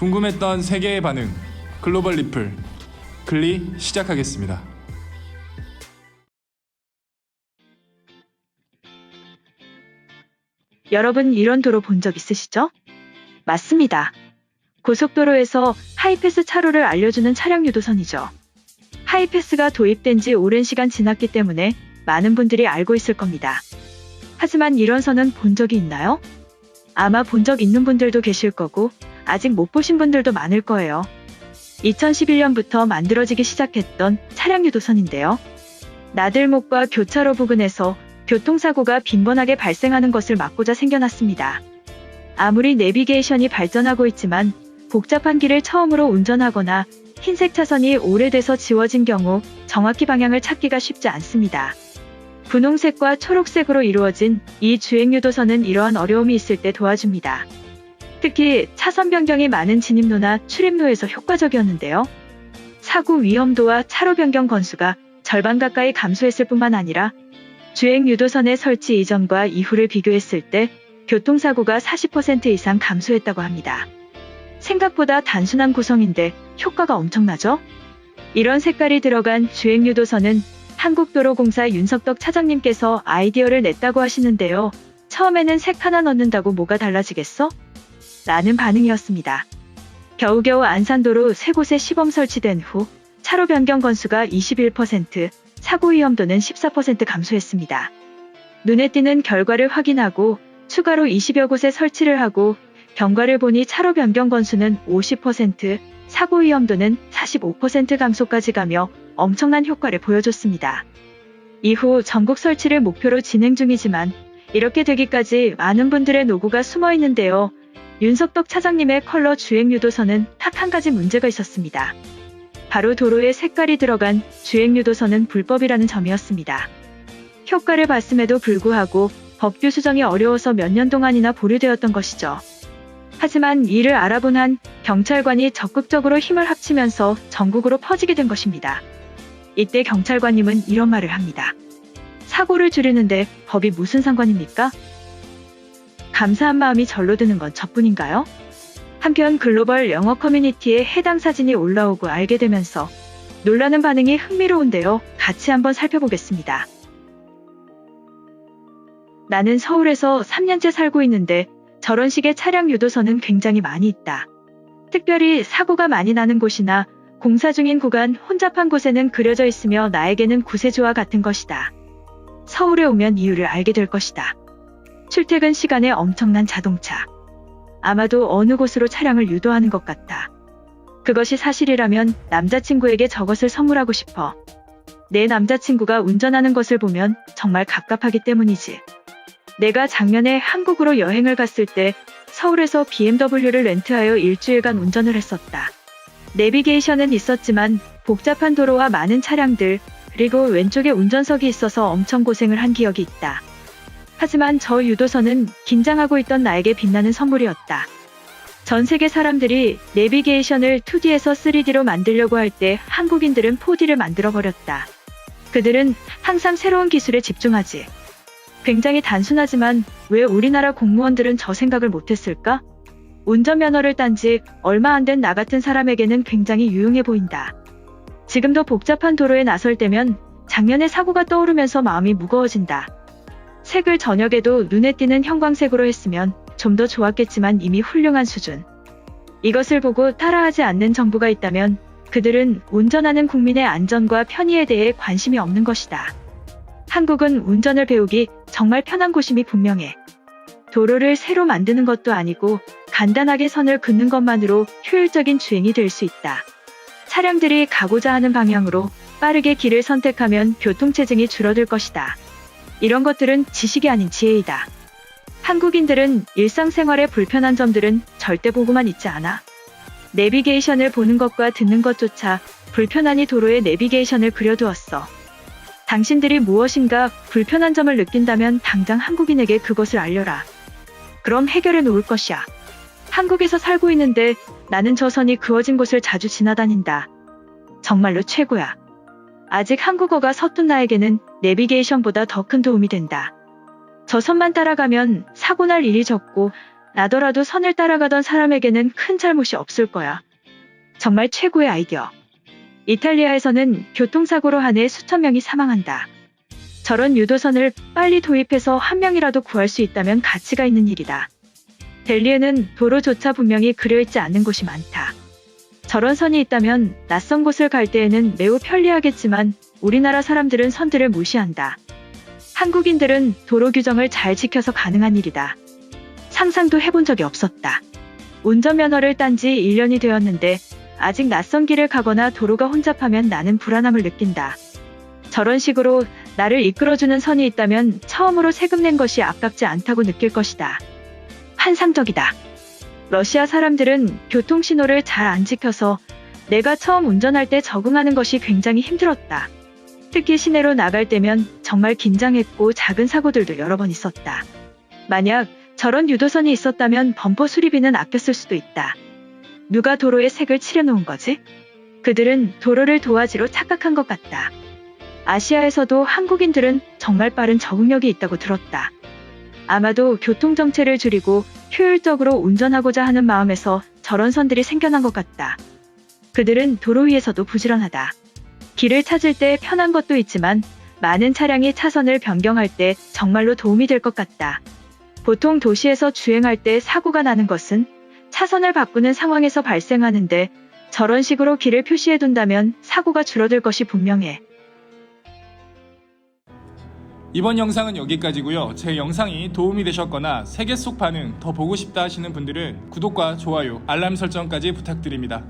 궁금했던 세계의 반응 글로벌 리플 글리 시작하겠습니다. 여러분 이런 도로 본 적 있으시죠? 맞습니다. 고속도로에서 하이패스 차로를 알려주는 차량 유도선이죠. 하이패스가 도입된 지 오랜 시간 지났기 때문에 많은 분들이 알고 있을 겁니다. 하지만 이런 선은 본 적이 있나요? 아마 본 적 있는 분들도 계실 거고 아직 못 보신 분들도 많을 거예요. 2011년부터 만들어지기 시작했던 차량 유도선인데요. 나들목과 교차로 부근에서 교통사고가 빈번하게 발생하는 것을 막고자 생겨났습니다. 아무리 내비게이션이 발전하고 있지만 복잡한 길을 처음으로 운전하거나 흰색 차선이 오래돼서 지워진 경우 정확히 방향을 찾기가 쉽지 않습니다. 분홍색과 초록색으로 이루어진 이 주행유도선은 이러한 어려움이 있을 때 도와줍니다. 특히 차선 변경이 많은 진입로나 출입로에서 효과적이었는데요. 사고 위험도와 차로 변경 건수가 절반 가까이 감소했을 뿐만 아니라 주행 유도선의 설치 이전과 이후를 비교했을 때 교통사고가 40% 이상 감소했다고 합니다. 생각보다 단순한 구성인데 효과가 엄청나죠? 이런 색깔이 들어간 주행 유도선은 한국도로공사 윤석덕 차장님께서 아이디어를 냈다고 하시는데요. 처음에는 색 하나 넣는다고 뭐가 달라지겠어? 라는 반응이었습니다. 겨우겨우 안산도로 세 곳에 시범 설치된 후 차로 변경 건수가 21%, 사고 위험도는 14% 감소했습니다. 눈에 띄는 결과를 확인하고 추가로 20여 곳에 설치를 하고 경과를 보니 차로 변경 건수는 50%, 사고 위험도는 45% 감소까지 가며 엄청난 효과를 보여줬습니다. 이후 전국 설치를 목표로 진행 중이지만 이렇게 되기까지 많은 분들의 노고가 숨어 있는데요. 윤석덕 차장님의 컬러 주행 유도선은 딱 한 가지 문제가 있었습니다. 바로 도로에 색깔이 들어간 주행 유도선은 불법이라는 점이었습니다. 효과를 봤음에도 불구하고 법규 수정이 어려워서 몇 년 동안이나 보류되었던 것이죠. 하지만 이를 알아본 한 경찰관이 적극적으로 힘을 합치면서 전국으로 퍼지게 된 것입니다. 이때 경찰관님은 이런 말을 합니다. 사고를 줄이는데 법이 무슨 상관입니까? 감사한 마음이 절로 드는 건 저뿐인가요? 한편 글로벌 영어 커뮤니티에 해당 사진이 올라오고 알게 되면서 놀라는 반응이 흥미로운데요. 같이 한번 살펴보겠습니다. 나는 서울에서 3년째 살고 있는데 저런 식의 차량 유도선은 굉장히 많이 있다. 특별히 사고가 많이 나는 곳이나 공사 중인 구간 혼잡한 곳에는 그려져 있으며 나에게는 구세주와 같은 것이다. 서울에 오면 이유를 알게 될 것이다. 출퇴근 시간에 엄청난 자동차. 아마도 어느 곳으로 차량을 유도하는 것 같다. 그것이 사실이라면 남자친구에게 저것을 선물하고 싶어. 내 남자친구가 운전하는 것을 보면 정말 갑갑하기 때문이지. 내가 작년에 한국으로 여행을 갔을 때 서울에서 BMW를 렌트하여 일주일간 운전을 했었다. 내비게이션은 있었지만 복잡한 도로와 많은 차량들, 그리고 왼쪽에 운전석이 있어서 엄청 고생을 한 기억이 있다. 하지만 저 유도선은 긴장하고 있던 나에게 빛나는 선물이었다. 전 세계 사람들이 내비게이션을 2D에서 3D로 만들려고 할 때 한국인들은 4D를 만들어버렸다. 그들은 항상 새로운 기술에 집중하지. 굉장히 단순하지만 왜 우리나라 공무원들은 저 생각을 못했을까? 운전면허를 딴 지 얼마 안 된 나 같은 사람에게는 굉장히 유용해 보인다. 지금도 복잡한 도로에 나설 때면 작년의 사고가 떠오르면서 마음이 무거워진다. 색을 저녁에도 눈에 띄는 형광색으로 했으면 좀 더 좋았겠지만 이미 훌륭한 수준. 이것을 보고 따라하지 않는 정부가 있다면 그들은 운전하는 국민의 안전과 편의에 대해 관심이 없는 것이다. 한국은 운전을 배우기 정말 편한 곳임이 분명해. 도로를 새로 만드는 것도 아니고 간단하게 선을 긋는 것만으로 효율적인 주행이 될 수 있다. 차량들이 가고자 하는 방향으로 빠르게 길을 선택하면 교통체증이 줄어들 것이다. 이런 것들은 지식이 아닌 지혜이다. 한국인들은 일상생활의 불편한 점들은 절대 보고만 있지 않아. 내비게이션을 보는 것과 듣는 것조차 불편하니 도로에 내비게이션을 그려두었어. 당신들이 무엇인가 불편한 점을 느낀다면 당장 한국인에게 그것을 알려라. 그럼 해결해 놓을 것이야. 한국에서 살고 있는데 나는 저 선이 그어진 곳을 자주 지나다닌다. 정말로 최고야. 아직 한국어가 서툰 나에게는 내비게이션보다 더 큰 도움이 된다. 저 선만 따라가면 사고 날 일이 적고 나더라도 선을 따라가던 사람에게는 큰 잘못이 없을 거야. 정말 최고의 아이디어. 이탈리아에서는 교통사고로 한 해 수천 명이 사망한다. 저런 유도선을 빨리 도입해서 한 명이라도 구할 수 있다면 가치가 있는 일이다. 델리에는 도로조차 분명히 그려있지 않는 곳이 많다. 저런 선이 있다면 낯선 곳을 갈 때에는 매우 편리하겠지만 우리나라 사람들은 선들을 무시한다. 한국인들은 도로 규정을 잘 지켜서 가능한 일이다. 상상도 해본 적이 없었다. 운전면허를 딴 지 1년이 되었는데 아직 낯선 길을 가거나 도로가 혼잡하면 나는 불안함을 느낀다. 저런 식으로 나를 이끌어주는 선이 있다면 처음으로 세금 낸 것이 아깝지 않다고 느낄 것이다. 환상적이다. 러시아 사람들은 교통신호를 잘 안 지켜서 내가 처음 운전할 때 적응하는 것이 굉장히 힘들었다. 특히 시내로 나갈 때면 정말 긴장했고 작은 사고들도 여러 번 있었다. 만약 저런 유도선이 있었다면 범퍼 수리비는 아꼈을 수도 있다. 누가 도로에 색을 칠해놓은 거지? 그들은 도로를 도화지로 착각한 것 같다. 아시아에서도 한국인들은 정말 빠른 적응력이 있다고 들었다. 아마도 교통정체를 줄이고 효율적으로 운전하고자 하는 마음에서 저런 선들이 생겨난 것 같다. 그들은 도로 위에서도 부지런하다. 길을 찾을 때 편한 것도 있지만 많은 차량이 차선을 변경할 때 정말로 도움이 될 것 같다. 보통 도시에서 주행할 때 사고가 나는 것은 차선을 바꾸는 상황에서 발생하는데 저런 식으로 길을 표시해 둔다면 사고가 줄어들 것이 분명해. 이번 영상은 여기까지고요. 제 영상이 도움이 되셨거나 세계 속 반응 더 보고 싶다 하시는 분들은 구독과 좋아요, 알람 설정까지 부탁드립니다.